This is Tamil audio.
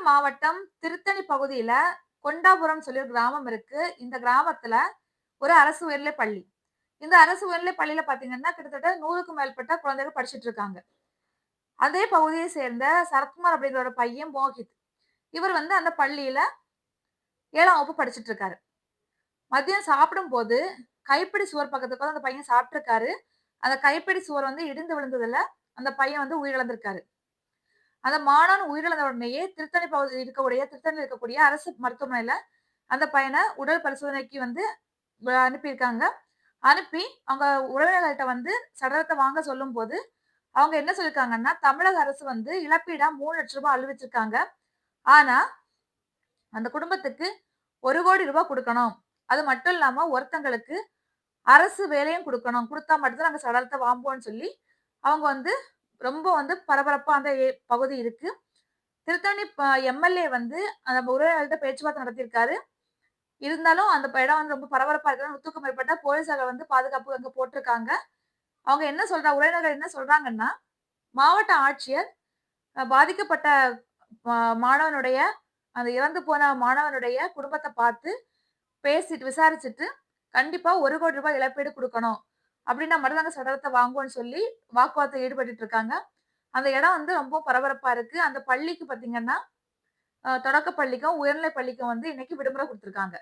சேலம் மாவட்டம் திருத்தணி பகுதியில கொண்டாபுரம் சொல்லி ஒரு கிராமம் இருக்கு. இந்த கிராமத்துல ஒரு அரசு உயர்நிலை பள்ளி. இந்த அரசு உயர்நிலை பள்ளியில பாத்தீங்கன்னா கிட்டத்தட்ட நூறுக்கும் மேற்பட்ட குழந்தைகள் படிச்சுட்டு இருக்காங்க. அதே பகுதியை சேர்ந்த சரத்குமார் அப்படிங்கிற ஒரு பையன் மோகித். இவர் வந்து அந்த பள்ளியில ஏழாம் வகுப்பு படிச்சுட்டு இருக்காரு. மதியம் சாப்பிடும் போது கைப்பிடி சுவர் பக்கத்துக்கு அந்த பையன் சாப்பிட்டிருக்காரு. அந்த கைப்பிடி சுவர் வந்து இடிந்து விழுந்ததுல அந்த பையன் வந்து உயிரிழந்திருக்காரு. அந்த மாணவன் உயிரிழந்த உடனேயே திருத்தணி பகுதியில் இருக்கக்கூடிய திருத்தணியில் இருக்கக்கூடிய அரசு மருத்துவமனையில அந்த பையனை உடல் பரிசோதனைக்கு வந்து அனுப்பியிருக்காங்க. அனுப்பி அவங்க உறவினர்கள்ட்ட வந்து சடலத்தை வாங்க சொல்லும் போது அவங்க என்ன சொல்லியிருக்காங்கன்னா தமிழக அரசு வந்து இழப்பீடா மூணு லட்ச ரூபாய் அழுவிச்சிருக்காங்க ஆனா அந்த குடும்பத்துக்கு ஒரு கோடி ரூபாய் கொடுக்கணும். அது மட்டும் இல்லாம ஒருத்தங்களுக்கு அரசு வேலையும் கொடுக்கணும். கொடுத்தா மட்டும்தான் நாங்க சடலத்தை வாங்குவோம்னு சொல்லி அவங்க வந்து ரொம்ப வந்து பரபரப்பா அந்த ஏ- பகுதி இருக்கு. திருத்தணி எம்எல்ஏ வந்து அந்த உறவினர்கள்ட்ட பேச்சுவார்த்தை நடத்தியிருக்காரு. இருந்தாலும் அந்த இடம் வந்து ரொம்ப பரபரப்பா இருக்கு. நூத்துக்கும் மேற்பட்ட போலீசார்கள் வந்து பாதுகாப்பு அங்க போட்டிருக்காங்க. அவங்க என்ன சொல்றா உறவினர்கள் என்ன சொல்றாங்கன்னா மாவட்ட ஆட்சியர் பாதிக்கப்பட்ட மாணவனுடைய அந்த இறந்து போன மாணவனுடைய குடும்பத்தை பார்த்து பேசிட்டு விசாரிச்சுட்டு கண்டிப்பா ஒரு கோடி ரூபாய் இழப்பீடு கொடுக்கணும். அப்படின்னா மட்டும் சடலத்தை வாங்குவோம்னு சொல்லி வாக்குவாதத்தை ஈடுபட்டு இருக்காங்க. அந்த இடம் வந்து ரொம்ப பரபரப்பா இருக்கு. அந்த பள்ளிக்கு பாத்தீங்கன்னா தொடக்க பள்ளிக்கும் உயர்நிலை பள்ளிக்கும் வந்து இன்னைக்கு விடுமுறை கொடுத்துருக்காங்க.